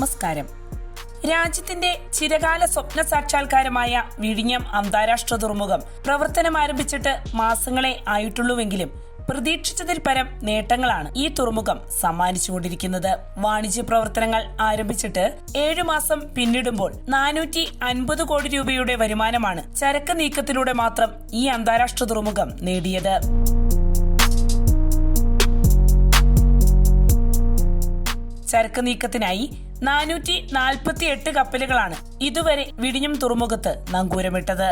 നമസ്കാരം. രാജ്യത്തിന്റെ ചിരകാല സ്വപ്ന സാക്ഷാത്കാരമായ വിഴിഞ്ഞം അന്താരാഷ്ട്ര തുറമുഖം പ്രവർത്തനം ആരംഭിച്ചിട്ട് മാസങ്ങളെ ആയിട്ടുള്ളൂവെങ്കിലും പ്രതീക്ഷിച്ചതിൽ പരം നേട്ടങ്ങളാണ് ഈ തുറമുഖം സമ്മാനിച്ചുകൊണ്ടിരിക്കുന്നത്. വാണിജ്യ പ്രവർത്തനങ്ങൾ ആരംഭിച്ചിട്ട് ഏഴു മാസം പിന്നിടുമ്പോൾ നാനൂറ്റി അൻപത് കോടി രൂപയുടെ വരുമാനമാണ് ചരക്ക് നീക്കത്തിലൂടെ മാത്രം ഈ അന്താരാഷ്ട്ര തുറമുഖം നേടിയത്. ചരക്ക് നീക്കത്തിനായി നാനൂറ്റി നാൽപ്പത്തി എട്ട് കപ്പലുകളാണ് ഇതുവരെ വിഴിഞ്ഞം തുറമുഖത്ത് നങ്കൂരമിട്ടത്.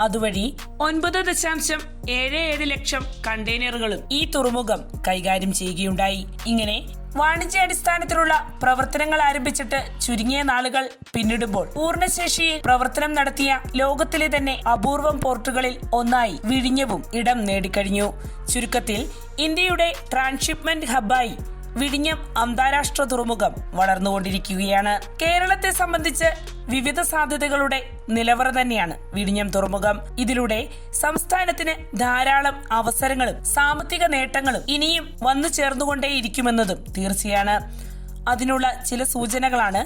അതുവഴി ഒൻപത് ദശാംശം ഏഴ് ഏഴ് ലക്ഷം കണ്ടെയ്നറുകളും ഈ തുറമുഖം കൈകാര്യം ചെയ്യുകയുണ്ടായി. ഇങ്ങനെ വാണിജ്യാടിസ്ഥാനത്തിലുള്ള പ്രവർത്തനങ്ങൾ ആരംഭിച്ചിട്ട് ചുരുങ്ങിയ നാളുകൾ പിന്നിടുമ്പോൾ പൂർണശേഷിയിൽ പ്രവർത്തനം നടത്തിയ ലോകത്തിലെ തന്നെ അപൂർവം പോർട്ടുകളിൽ ഒന്നായി വിഴിഞ്ഞവും ഇടം നേടിക്കഴിഞ്ഞു. ചുരുക്കത്തിൽ ഇന്ത്യയുടെ ട്രാൻസ്ഷിപ്മെന്റ് ഹബ്ബായി വിഴിഞ്ഞം അന്താരാഷ്ട്ര തുറമുഖം വളർന്നുകൊണ്ടിരിക്കുകയാണ്. കേരളത്തെ സംബന്ധിച്ച് വിവിധ സാധ്യതകളുടെ നിലവറ തന്നെയാണ് വിഴിഞ്ഞം തുറമുഖം. ഇതിലൂടെ സംസ്ഥാനത്തിന് ധാരാളം അവസരങ്ങളും സാമ്പത്തിക നേട്ടങ്ങളും ഇനിയും വന്നു ചേർന്നുകൊണ്ടേയിരിക്കുമെന്നതും തീർച്ചയാണ്. അതിനുള്ള ചില സൂചനകളാണ്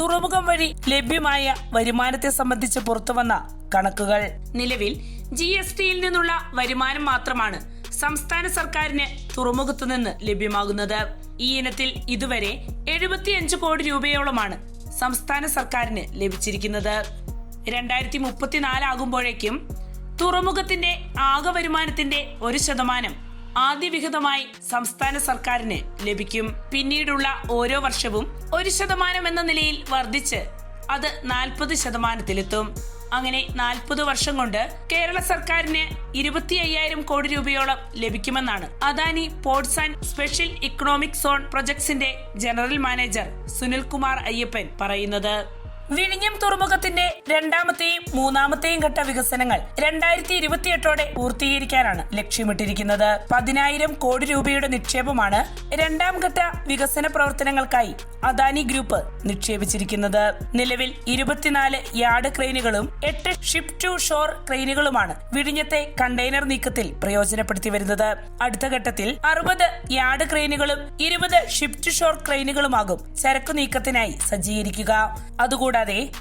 തുറമുഖം വഴി ലഭ്യമായ വരുമാനത്തെ സംബന്ധിച്ച് പുറത്തുവന്ന കണക്കുകൾ. നിലവിൽ ജി എസ് ടിയിൽ നിന്നുള്ള വരുമാനം മാത്രമാണ് സംസ്ഥാന സർക്കാരിന് തുറമുഖത്തു നിന്ന് ലഭ്യമാകുന്നത്. ഈ ഇനത്തിൽ ഇതുവരെ എഴുപത്തിയഞ്ച് കോടി രൂപയോളമാണ് സംസ്ഥാന സർക്കാരിന് ലഭിച്ചിരിക്കുന്നത്. രണ്ടായിരത്തി മുപ്പത്തിനാലാകുമ്പോഴേക്കും തുറമുഖത്തിന്റെ ആകെ വരുമാനത്തിന്റെ ഒരു ശതമാനം ആദ്യ വിഹിതമായി സംസ്ഥാന സർക്കാരിന് ലഭിക്കും. പിന്നീടുള്ള ഓരോ വർഷവും ഒരു ശതമാനം എന്ന നിലയിൽ വർദ്ധിച്ച് അത് നാൽപ്പത് ശതമാനത്തിലെത്തും. അങ്ങനെ നാൽപ്പത് വർഷം കൊണ്ട് കേരള സർക്കാരിന് ഇരുപത്തി അയ്യായിരം കോടി രൂപയോളം ലഭിക്കുമെന്നാണ് Adani ports and special economic zone പ്രൊജക്ട്സിന്റെ general manager Sunil Kumar Ayyappan പറയുന്നത്. വിഴിഞ്ഞം തുറമുഖത്തിന്റെ രണ്ടാമത്തെയും മൂന്നാമത്തെയും ഘട്ട വികസനങ്ങൾ രണ്ടായിരത്തി ഇരുപത്തിയെട്ടോടെ പൂർത്തീകരിക്കാനാണ് ലക്ഷ്യമിട്ടിരിക്കുന്നത്. പതിനായിരം കോടി രൂപയുടെ നിക്ഷേപമാണ് രണ്ടാം ഘട്ട വികസന പ്രവർത്തനങ്ങൾക്കായി അദാനി ഗ്രൂപ്പ് നിക്ഷേപിച്ചിരിക്കുന്നത്. നിലവിൽ ഇരുപത്തിനാല് യാർഡ് ക്രെയിനുകളും എട്ട് ഷിപ്പ് ടു ഷോർ ക്രെയിനുകളുമാണ് വിഴിഞ്ഞത്തെ കണ്ടെയ്നർ നീക്കത്തിൽ പ്രയോജനപ്പെടുത്തി വരുന്നത്. അടുത്ത ഘട്ടത്തിൽ അറുപത് യാർഡ് ക്രെയിനുകളും ഇരുപത് ഷിപ്പ് ടു ഷോർ ക്രെയിനുകളുമാകും ചരക്കു നീക്കത്തിനായി സജ്ജീകരിക്കുക. അതുകൂടാതെ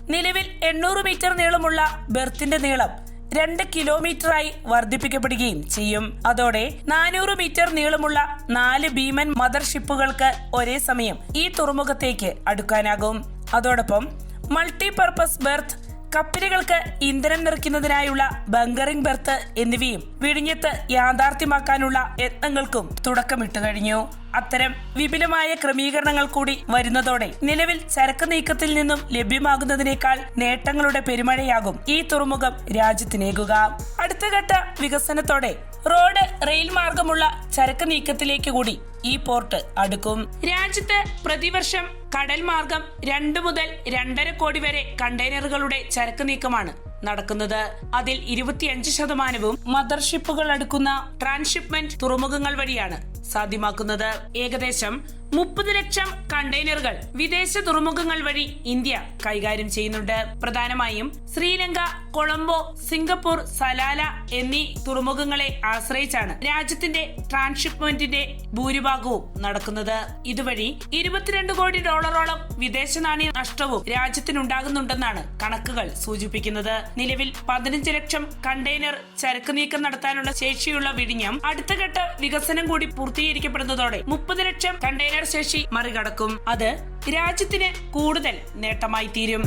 നിലവിൽ എണ്ണൂറ് മീറ്റർ നീളമുള്ള ബെർത്തിന്റെ നീളം രണ്ട് കിലോമീറ്ററായി വർദ്ധിപ്പിക്കപ്പെടുകയും ചെയ്യും. അതോടെ നാനൂറ് മീറ്റർ നീളമുള്ള നാല് ഭീമൻ മദർ ഷിപ്പുകൾക്ക് ഒരേ സമയം ഈ തുറമുഖത്തേക്ക് അടുക്കാനാകും. അതോടൊപ്പം മൾട്ടിപർപ്പസ് ബെർത്ത് കപ്പലുകൾക്ക് ഇന്ധനം നിറയ്ക്കുന്നതിനായുള്ള ബങ്കറിംഗ് ബെർത്ത് എന്നിവയും വിഴിഞ്ഞത്ത് യാഥാർത്ഥ്യമാക്കാനുള്ള യത്നങ്ങൾക്കും തുടക്കമിട്ടു കഴിഞ്ഞു. അത്തരം വിപുലമായ ക്രമീകരണങ്ങൾ കൂടി വരുന്നതോടെ നിലവിൽ ചരക്ക് നീക്കത്തിൽ നിന്നും ലഭ്യമാകുന്നതിനേക്കാൾ നേട്ടങ്ങളുടെ പെരുമഴയാകും ഈ തുറമുഖം രാജ്യത്തിനേകുക. അടുത്ത ഘട്ട വികസനത്തോടെ റോഡ് റെയിൽ മാർഗമുള്ള ചരക്ക് നീക്കത്തിലേക്ക് കൂടി ഈ പോർട്ട് അടുക്കും. രാജ്യത്ത് പ്രതിവർഷം കടൽ മാർഗം രണ്ടു മുതൽ രണ്ടര കോടി വരെ കണ്ടെയ്നറുകളുടെ ചരക്ക് നീക്കമാണ് നടക്കുന്നത്. അതിൽ ഇരുപത്തിയഞ്ച് ശതമാനവും മദർഷിപ്പുകൾ അടുക്കുന്ന ട്രാൻസ്ഷിപ്മെന്റ് തുറമുഖങ്ങൾ വഴിയാണ് സാധ്യമാക്കുന്നത്. ഏകദേശം മുപ്പത് ലക്ഷം കണ്ടെയ്നറുകൾ വിദേശ തുറമുഖങ്ങൾ വഴി ഇന്ത്യ കൈകാര്യം ചെയ്യുന്നുണ്ട്. പ്രധാനമായും ശ്രീലങ്ക കൊളംബോ സിംഗപ്പൂർ സലാല എന്നീ തുറമുഖങ്ങളെ ആശ്രയിച്ചാണ് രാജ്യത്തിന്റെ ട്രാൻസ്ഷിപ്മെന്റിന്റെ ഭൂരിഭാഗവും നടക്കുന്നത്. ഇതുവഴി ഇരുപത്തിരണ്ട് കോടി ഡോളറോളം വിദേശ നാണയ നഷ്ടവും രാജ്യത്തിനുണ്ടാകുന്നുണ്ടെന്നാണ് കണക്കുകൾ സൂചിപ്പിക്കുന്നത്. നിലവിൽ പതിനഞ്ച് ലക്ഷം കണ്ടെയ്നർ ചരക്ക് നീക്കം നടത്താനുള്ള ശേഷിയുള്ള വിഴിഞ്ഞം അടുത്ത ഘട്ട വികസനം കൂടി പൂർത്തീകരിക്കപ്പെടുന്നതോടെ മുപ്പത് ലക്ഷം കണ്ടെയ്നർ ശേഷി മറികടക്കും. അത് രാജ്യത്തിന് കൂടുതൽ നേട്ടമായി തീരും.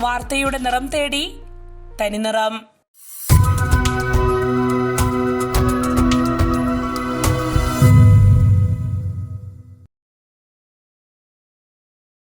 വാർത്തയുടെ നിറം തേടി തനിനിറം